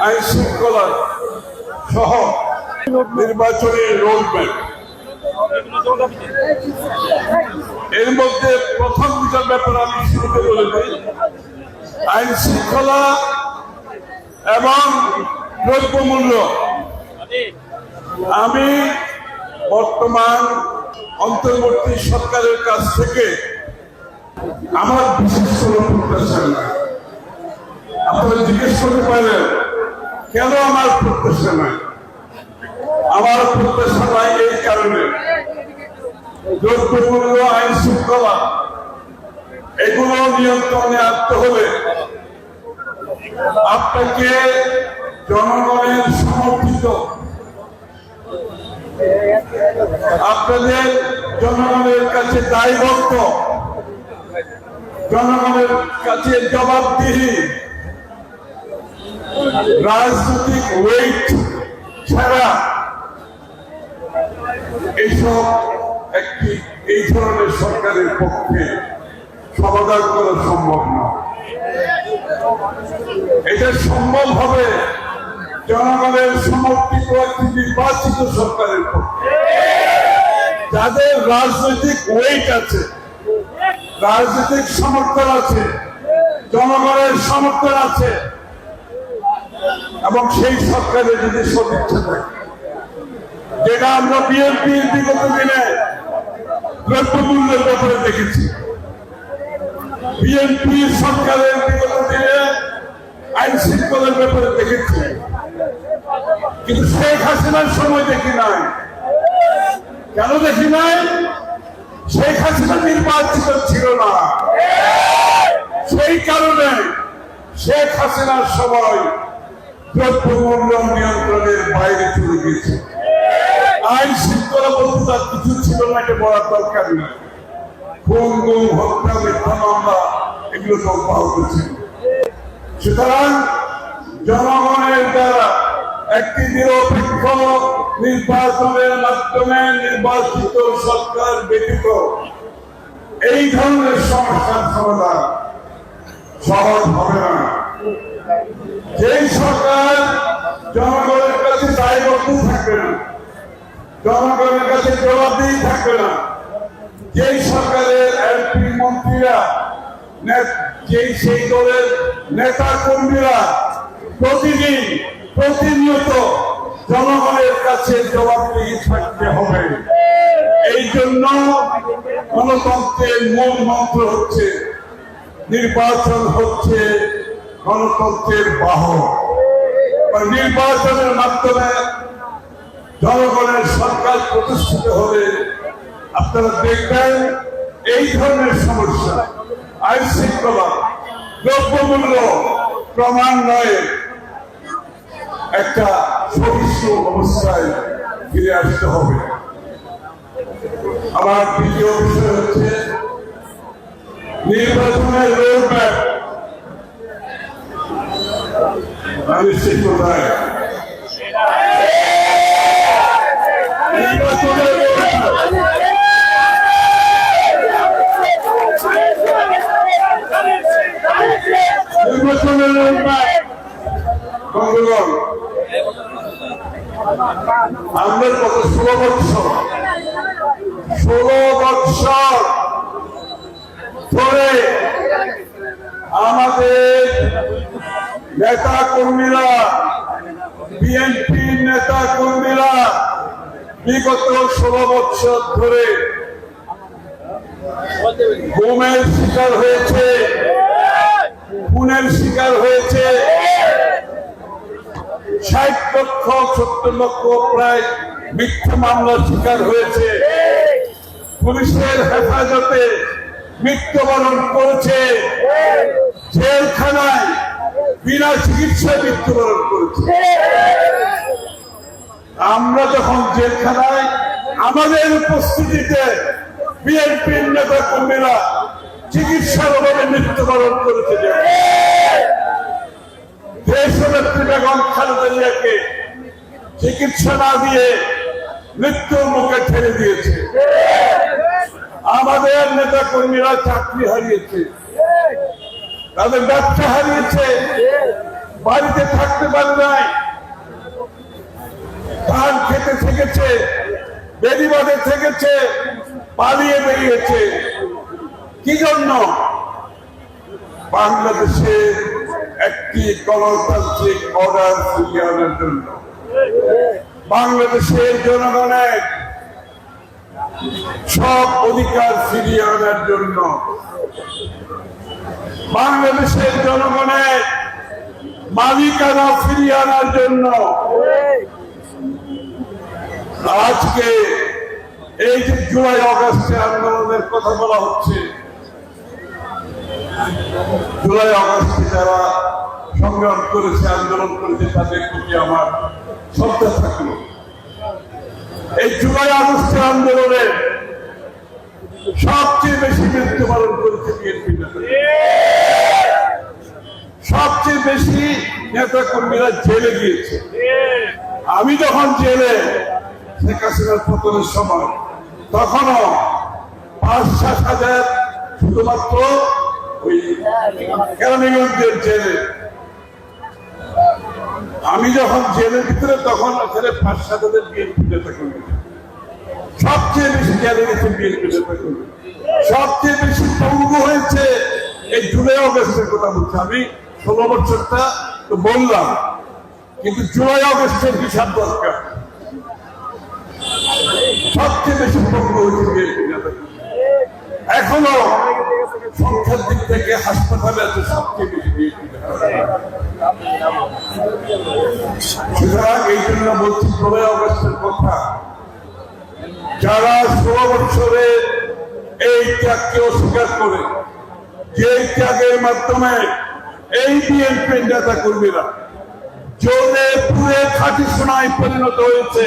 আইন শৃঙ্খলা সহ নির্বাচনী রোডম্যাপ আমি এবং দ্রব্যমূল্য আমি বর্তমান অন্তর্বর্তী সরকারের কাছ থেকে আমার বিশেষ প্রত্যাশা আপনারা জিজ্ঞেস করতে পারেন কেন আমার প্রত্যাশা নাই? আমার প্রত্যাশা নাই এই কারণে। দ্রব্যমূল্য আইন শৃঙ্খলা, এগুলো নিয়ন্ত্রণে আনতে হলে আপনাকে জনগণের সমর্থিত, আপনাদের জনগণের কাছে দায়বদ্ধ, জনগণের কাছে জবাবদিহি রাজনৈতিক ওয়েট ছাড়া এইসব একটি, এই ধরনের সরকারের পক্ষে সমাধান করা সম্ভব না। এটা সম্ভব হবে জনগণের সমর্থিত একটি নির্বাচিত সরকারের পক্ষে। যাদের রাজনৈতিক ওয়েট আছে, রাজনৈতিক সমর্থন আছে, জনগণের সমর্থন আছে এবং সেই সরকারের যদি সদিচ্ছা থাকে। যেটা আমরা বিগত দিনে দ্রব্যমূল্যের ব্যাপারে দেখেছি। বিএনপি সরকারের বিগত দিনে আইন শৃঙ্খলার ব্যাপারে দেখেছি। কিন্তু শেখ হাসিনার সময় দেখি নাই। কেন দেখি নাই? শেখ হাসিনা নির্বাচিত ছিল না। সেই কারণে শেখ হাসিনার সময় নিয়ন্ত্রণের বাইরে চলে গেছে আইন শৃঙ্খলা বলতে কিছু ছিল না, এটা বলার দরকার নেই। খুন, গুম, হত্যা, মিথ্যা মামলা, এগুলো সব অব্যাহত ছিল সুতরাং জনগণের দ্বারা একটি নিরপেক্ষ নির্বাচনের মাধ্যমে নির্বাচিত সরকার ব্যতীত এই ধরনের সমস্যার সমাধান সহজ হবে না। যেই সরকার জনগণের কাছে দায়বদ্ধ থাকবে না, জনগণের কাছে জবাবদিহি থাকবে না, যেই সরকারের এমপি, মন্ত্রীরা যেই সেই দলের নেতা কর্মীরা প্রতিদিন, প্রতিনিয়ত জনগণের কাছে জবাবদিহি থাকতে হবে। এই জন্য গণতন্ত্রের মূল মন্ত্র হচ্ছে, নির্বাচন হচ্ছে গণতন্ত্রের বাহক। নির্বাচনের মাধ্যমে জনগণের সরকার প্রতিষ্ঠিত হলে আপনারা দেখবেন এই ধরনের সমস্যা, আইন শৃঙ্খলা, দ্রব্যমূল্য ক্রমান্বয়ে একটা সহিষ্ণু অবস্থায় ফিরে আসতে হবে। আমার দ্বিতীয় বিষয় হচ্ছে, নির্বাচনের রোডম্যাপ আমি সে কোথায়। আমরা কত ষোলো বৎসর ষোলো বৎসর ধরে আমাদের নেতা কর্মীরা বিএনপি নেতা কর্মীরা বিগত ষোলো বৎসর ধরে গুমের শিকার হয়েছে, খুনের শিকার হয়েছে। ষাট লক্ষ, সত্তর লক্ষ প্রায় মিথ্যা মামলার শিকার হয়েছে। পুলিশের হেফাজতে মৃত্যুবরণ করেছে। জেলখানায় বিনা চিকিৎসায় মৃত্যুবরণ করেছে। আমরা যখন জেলখানায় আমাদের উপস্থিতিতে বিএনপির নেতা কর্মীরা চিকিৎসার অভাবে মৃত্যুবরণ করেছে দেশনেত্রী বেগম খালেদা জিয়াকে চিকিৎসা না দিয়ে মৃত্যুর মুখে ঠেলে দিয়েছে। আমাদের নেতা কর্মীরা চাকরি হারিয়েছে। তাদের ব্যবসা হারিয়েছে। বাড়িতে থাকতে পারে নাই। ধান খেতে থেকেছে বেদিবাদে থেকেছে, পালিয়ে বেরিয়েছে। কি জন্য? বাংলাদেশে একটি গণতান্ত্রিক অর্ডার ফিরিয়ে আনার জন্য। বাংলাদেশের জনগণের সব অধিকার ফিরিয়ে আনার জন্য। বাংলাদেশের জনগণের মালিকানা ফিরিয়ে আনার জন্য আজকে এই যে জুলাই অগস্টে আন্দোলনের কথা বলা হচ্ছে, জুলাই অগস্টে যারা সংগ্রাম করেছে, আন্দোলন করেছে, তাদের প্রতি আমার শ্রদ্ধা থাকল। এই জুলাই আগস্টের আন্দোলনে সবচেয়ে বেশি মৃত্যুবরণ করেছে বিএনপি সবচেয়ে বেশি নেতা কর্মীরা জেলে গিয়েছে। আমি যখন জেলে শেখ হাসিনার পতনের সময়, তখনও পাঁচ সাত হাজার শুধুমাত্র ওই কেরানীগঞ্জের জেলে। আমি যখন জেলের ভিতরে, তখন ওখানে পাঁচ সাত হাজার বিএনপি নেতা কর্মী সবচেয়ে বেশি জেলে গেছে বিএনপি সবচেয়ে বেশি পঙ্গু হয়েছে এই জুলাই অগস্টের কথা বলছি আমি। ষোলো বছরটা তো বললাম, কিন্তু জুলাই অগস্টের হিসাব দরকার। সবচেয়ে বেশি পঙ্গু হয়েছে বিএনপি এখনও সংখ্যার দিক থেকে হাসপাতালে আছে সবচেয়ে বেশি বিএনপি সুতরাং এই জন্য বলছি, জুলাই অগস্টের কথা যারা ষোলো বছরে এই ত্যাগকে অস্বীকার করে যে ত্যাগের মাধ্যমে এই বিএনপি নেতা কর্মীরা জোরে পুরে খাঁটি সোনায় পরিণত হয়েছে।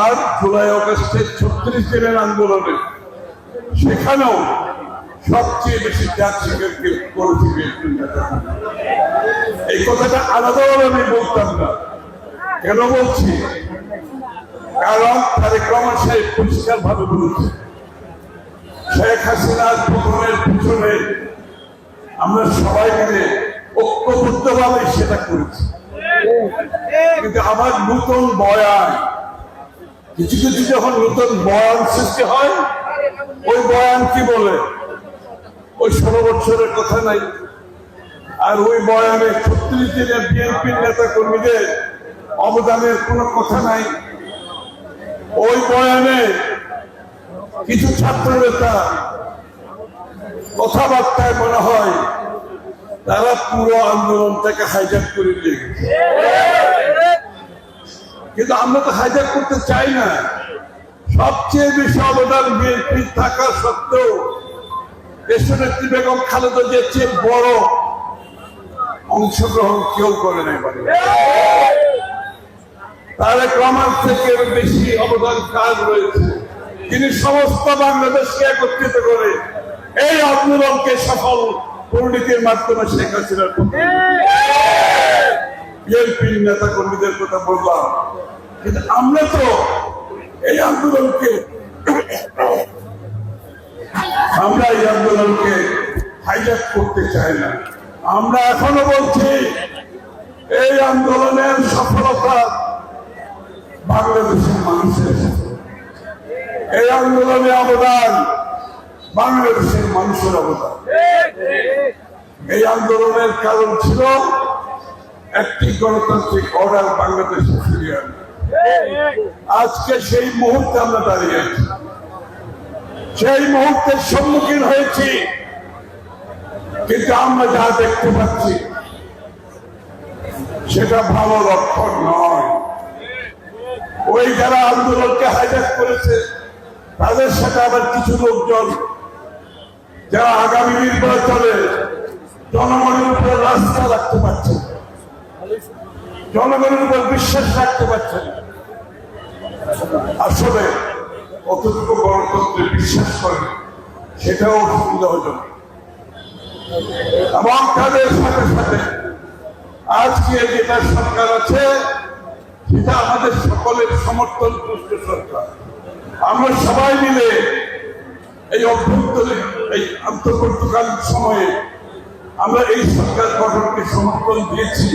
আর জুলাই অগস্টের ছত্রিশ দিনের আন্দোলনে সেখানেও সবচেয়ে বেশি ত্যাগ স্বীকার করেছে এই কথাটা আলাদাভাবে আমি বলতাম না। কেন বলছি? কারণ তারেক রহমান সাহেব পরিষ্কার ভাবে বলেছে, শেখ হাসিনার পতনের পিছনে আমরা সবাই মিলে ঐক্যবদ্ধ ভাবে সেটা করেছি। কিন্তু আবার নতুন বয়ান, কিছু কিছু যখন নতুন বয়ান সৃষ্টি হয়, ওই বয়ান কি বলে? ওই ষোলো বছরের কথা নাই। আর ওই বয়ানে ছত্রিশ দিনের বিএনপির নেতা কর্মীদের অবদানের কোনো কথা নাই। ওই বয়ানে কিছু ছাত্র নেতা কথাবার্তায় মনে হয় তারা পুরো আন্দোলনটাকে হাইজ্যাক করে দিয়ে কিন্তু আমরা তো হাইজ্যাক করতে চাই না। সবচেয়ে বেশি অবদান বিএনপি থাকা সত্ত্বেও দেশনেত্রী বেগম খালেদা যে চেয়ে বড় অংশগ্রহণ কেউ করে নাই বাড়ি তারেক থেকে বেশি অবদান কাজ রয়েছে? তিনি সমস্ত বাংলাদেশকে একত্রিত করে এই আন্দোলনকে সফল পরিণতির মাধ্যমে শেখ হাসিনার বিএনপির নেতা কর্মীদের কথা বললাম। কিন্তু আমরা তো এই আন্দোলনকে আমরা এই আন্দোলনকে হাইজ্যাক করতে চাই না। আমরা এখনও বলছি, এই আন্দোলনের সফলতা বাংলাদেশের মানুষের এই আন্দোলনে অবদান বাংলাদেশের মানুষের অবদান। এই আন্দোলনের কারণ ছিল একটি গণতান্ত্রিক অর্ডার বাংলাদেশে ফিরিয়ে আনা। আজকে সেই মুহূর্তে আমরা দাঁড়িয়ে আছি। সেই মুহূর্তের সম্মুখীন হয়েছি। কিন্তু আমরা যা দেখতে পাচ্ছি, সেটা ভালো লক্ষণ নয়। ওই যারা আন্দোলনকে হাইজ্যাক করেছে, তাদের সাথে আবার কিছু লোকজন যারা আগামী নির্বাচনে জনগণের উপর রাস্তা রাখতে পারছে জনগণের উপর বিশ্বাস রাখতে পারছে। আসলে কতটুকু গণতন্ত্রে বিশ্বাস করে, সেটাও সুবিধাজনক এবং তাদের সাথে সাথে আজকে যেটা সরকার আছে সেটা আমাদের সকলের সমর্থন পুষ্ট সরকার। আমরা সবাই মিলে এই অভ্যন্তরীণ, এই আন্তর্বর্তীকালীন সময়ে আমরা এই সরকার গঠনকে সমর্থন দিয়েছি।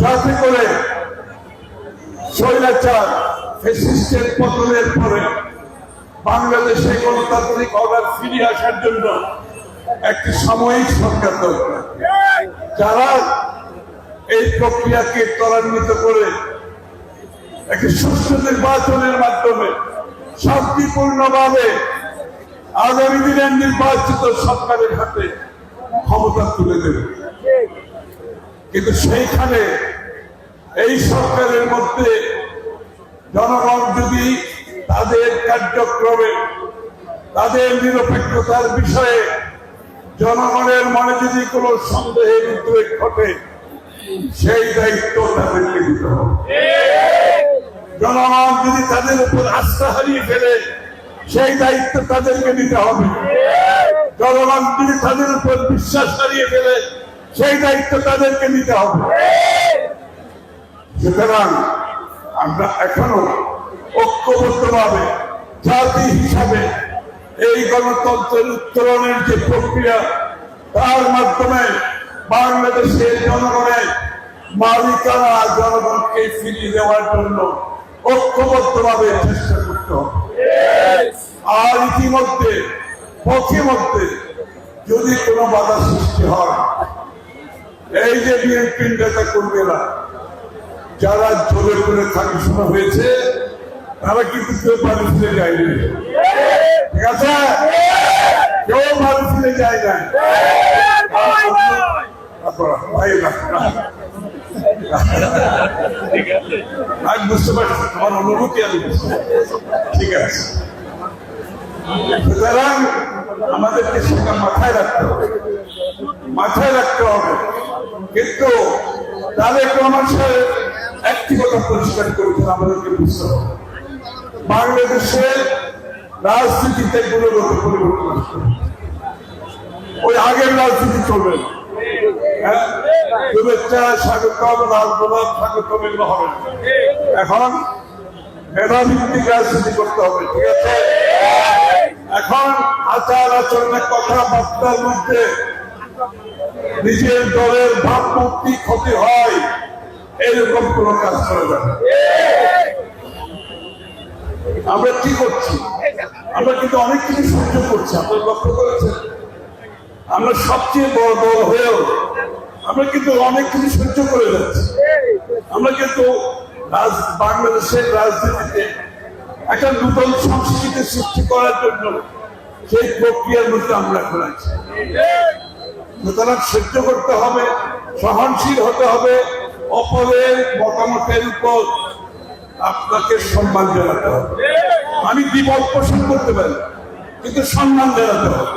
যাতে করে স্বৈরাচার ফেসিস্টের পতনের পরে বাংলাদেশে গণতান্ত্রিক অর্ডার ফিরিয়ে আসার জন্য একটি সাময়িক সরকার দরকার। যারা এই প্রক্রিয়াকে ত্বরান্বিত করে একটি সুষ্ঠু নির্বাচনের মাধ্যমে শান্তিপূর্ণভাবে আগামী দিনের নির্বাচিত সরকারের হাতে ক্ষমতা তুলে দেবে। কিন্তু সেইখানে এই সরকারের মধ্যে জনগণ যদি তাদের কার্যক্রমে, তাদের নিরপেক্ষতার বিষয়ে জনগণের মনে যদি কোনো সন্দেহের উদ্বেগ ঘটে, সেই দায়িত্ব তাদেরকে দিতে হবে। জনগণ যদি তাদের উপর আস্থা হারিয়ে ফেলে, সেই দায়িত্ব তাদেরকে নিতে হবে। জনগণ যদি তাদের উপর বিশ্বাস হারিয়ে ফেলে, সেই দায়িত্ব তাদেরকে নিতে হবে। সুতরাং আমরা এখনও ঐক্যবদ্ধভাবে, জাতি হিসাবে এই গণতন্ত্রের উত্তরণের যে প্রক্রিয়া, তার মাধ্যমে বাংলাদেশের জনগণের মালিকানা জনগণকে ফিরিয়ে দেওয়ার জন্য ঐক্যবদ্ধভাবে চেষ্টা করতে আর ইতিমধ্যে, পথিমধ্যে যদি কোনো বাধা সৃষ্টি হয়, এই যে বিএনপি নেতা কর্মীরা, যারা জোরে করে থাকি শোনা হয়েছে, তারা কিন্তু কেউ বাড়ি ফিরে যায়নি। ঠিক আছে? কেউ বাড়ি ফিরে যায় না আপনারা, ভাই, আমি বুঝতে পারছি তোমার অনুভূতি আমি ঠিক আছে। সুতরাং আমাদেরকে সেটা মাথায় রাখতে হবে। মাথায় রাখতে হবে। কিন্তু তাদের মানুষের একটি কথা পরিষ্কার করেছেন আমাদেরকে বুঝতে হবে। বাংলাদেশের রাজনীতিতে গুণগত পরিবর্তন ওই আগের রাজনীতি চলবে না। হ্যাঁ? কথাবার্তার মধ্যে নিজের দলের ভাবমূর্তি ক্ষতি হয় এরকম কোন কাজ করা যাবে। আমরা কি করছি? আমরা কিন্তু অনেক কিছু সহ্য করছি, আপনার লক্ষ্য করেছেন। আমরা সবচেয়ে বড় দল হয়েও আমরা কিন্তু অনেক কিছু সহ্য করে যাচ্ছি। আমরা কিন্তু বাংলাদেশের রাজনীতিতে একটা নূতন সংস্কৃতি সৃষ্টি করার জন্য সেই প্রক্রিয়ার মধ্যে আমরা আছি। সুতরাং সহ্য করতে হবে, সহনশীল হতে হবে, অপরের মতামতের উপর আপনাকে সম্মান জানাতে হবে। আমি দ্বিমত পোষণ করতে পারি কিন্তু সম্মান জানাতে হবে।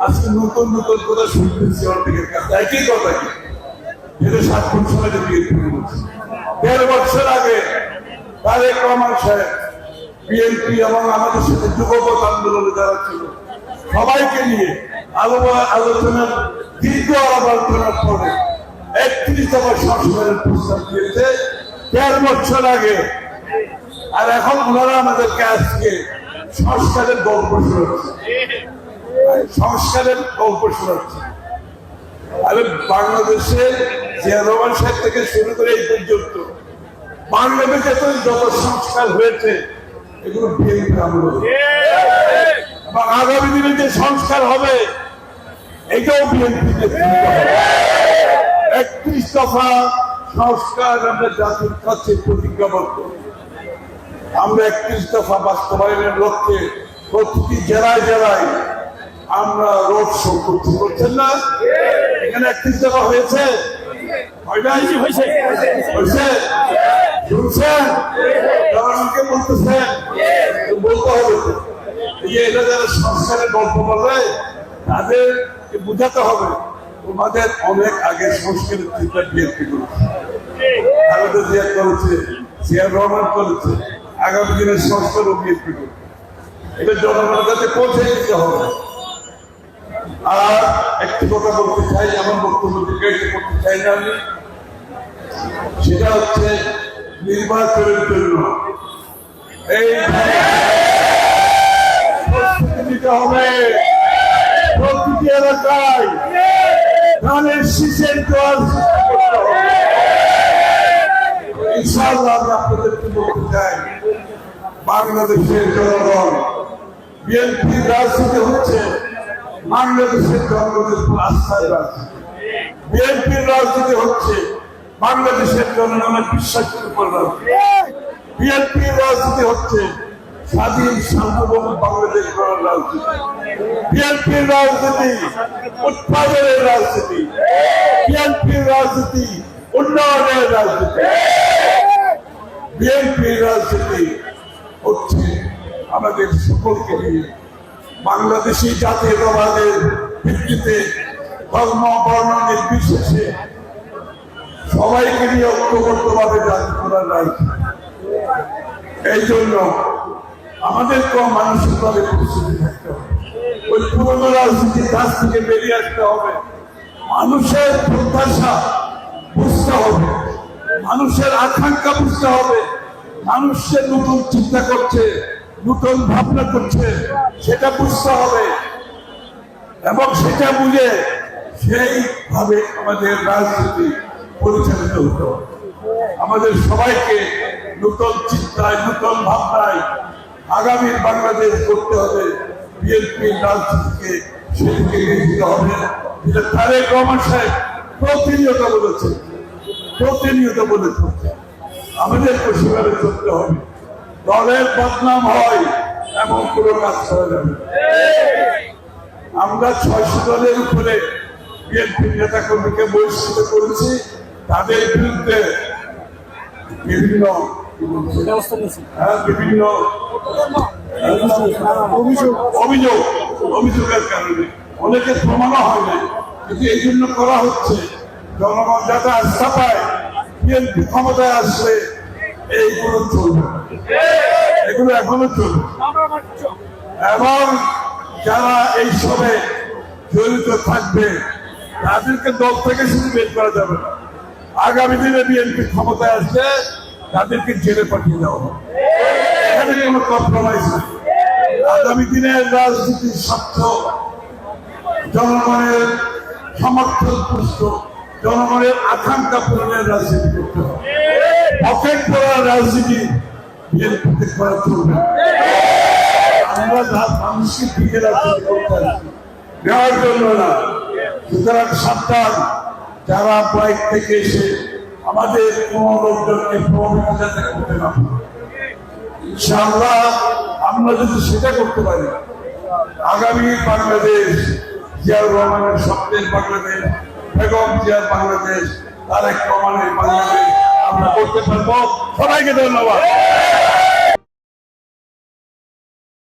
আজকে নতুন নতুন কথা শুনতেছি অনেকের কাছে। একই কথা কি? সাত বছর আগে বিএনপি দেড় বছর আগে তারেক রহমান সাহেব, বিএনপি এবং আমাদের সাথে যুবপথ আন্দোলনে যারা ছিল, সবাইকে নিয়ে আলো- আলোচনার দীর্ঘ আলোচনার পরে একত্রিশ প্রস্তাব দিয়েছে। দেড় বছর আগে। আর এখন ওনারা আমাদেরকে আজকে সংস্কারের গল্প শোনাচ্ছে সংস্কারের গল্প শোনাচ্ছে। আরে বাংলাদেশে জিয়া সাহেব থেকে শুরু করে এই পর্যন্ত বাংলাদেশে তো যত সংস্কার হয়েছে, এগুলো এবং আগামী দিনে যে সংস্কার হবে, এটাও বিএনপি একত্রিশ দফা সংস্কার আমরা জাতির কাছে প্রতিজ্ঞাবদ্ধ আমরা একত্রিশ দফা বাস্তবায়নের লক্ষ্যে প্রতিটি জেলায় জেলায় আমরা রোড শো করতে করছেন না। এখানে একত্রিশ দফা হয়েছে। হয় শুনছেন? বলতেছেন। বলতে হবে যে এটা যারা সংস্কারের গল্প বলে তাদেরকে বোঝাতে হবে। তোমাদের অনেক আগে সংস্কৃতির চিন্তা বিএনপি করেছে। খালেদা জিয়া করেছে জিয়া রহমান করেছে আগামী দিনের সংস্কারও বিএনপি করবে। এটা জনগণের কাছে পৌঁছে দিতে হবে। আর একটি কথা বলতে চাই আমার বক্তব্য দীর্ঘায়িত করতে চাই না আমি। সেটা হচ্ছে নির্বাচনের জন্য। এই হবে। প্রতিটি এলাকায় ধানের শীষের সৃষ্টি করতে আমি বাংলাদেশের জনগণ, বিএনপি রাজনীতি হচ্ছে বাংলাদেশের জনগণের উপর রাজনীতি বিএনপির রাজনীতি হচ্ছে বাংলাদেশের জনগণের বিশ্বাসের উপর বিএনপির রাজনীতি হচ্ছে স্বাধীন, সার্বভৌম বাংলাদেশ গড়ার রাজনীতি। বিএনপির রাজনীতি উৎপাদনের রাজনীতি। বিএনপির রাজনীতি উন্নয়নের রাজনীতি। বিএনপির রাজনীতি হচ্ছে আমাদের সকলকে নিয়ে বাংলাদেশি জাতীয়তাবাদের ভিত্তিতে ধর্ম বর্ণ নির্বিশেষে সবাইকে নিয়ে ঐক্যবদ্ধভাবে রাজনীতি করার রাজনীতি এই জন্য আমাদেরকেও মানসিকভাবে প্রস্তুতি থাকতে হবে। ওই পুরনো রাজনীতির কাছ থেকে বেরিয়ে আসতে হবে। মানুষের প্রত্যাশা বুঝতে হবে। মানুষের আকাঙ্ক্ষা বুঝতে হবে। মানুষের নতুন চিন্তা করছে। নতুন ভাবনা করছে, সেটা বুঝতে হবে। এবং সেটা বুঝে সেইভাবে আমাদের রাজনীতি পরিচালিত হতে আমাদের সবাইকে নতুন চিন্তায়, নতুন ভাবনায় আগামীর বাংলাদেশ করতে হবে। বিএনপি রাজনীতিকে সেদিকে নিয়ে হবে। যেটা তারেক রহমান সাহেব প্রতিনিয়ত বলেছে প্রতিনিয়ত বলে চলছে আমাদেরকে সেভাবে চলতে হবে। দলের বদনাম হয় এমন কোনো কাজ করা যাবে আমরা ছয়শো দলের উপরে বিএনপি নেতা কর্মীকে বহিষ্কৃত করেছি তাদের বিরুদ্ধে বিভিন্ন? হ্যাঁ, জনগণ যাতে আস্থা পায় বিএনপি ক্ষমতায় আসলে এইগুলো চলবে এগুলো এখনও চলবে। এবং যারা এই সবে জড়িত থাকবে, তাদেরকে দল থেকে শুধু বের করা যাবে না। আগামী দিনে বিএনপি ক্ষমতায় আসলে তাদেরকে জেলে পাঠিয়ে দেওয়া হবে। এখানে কোনো কম্প্রোমাইজ নেই। আগামী দিনের রাজনীতির স্বার্থ, জনগণের সমর্থন পুষ্ট, জনগণের আকাঙ্ক্ষা পূরণের রাজনীতি করতে হবে। পকেট রাজনীতি আমরা যারা আমরা যদি সেটা করতে পারি, আগামী বাংলাদেশ জিয়াউর রহমানের স্বপ্নের বাংলাদেশ, বেগম জিয়ার বাংলাদেশ, তারেক রহমানের বাংলাদেশ আমরা করতে পারব। সবাইকে ধন্যবাদ।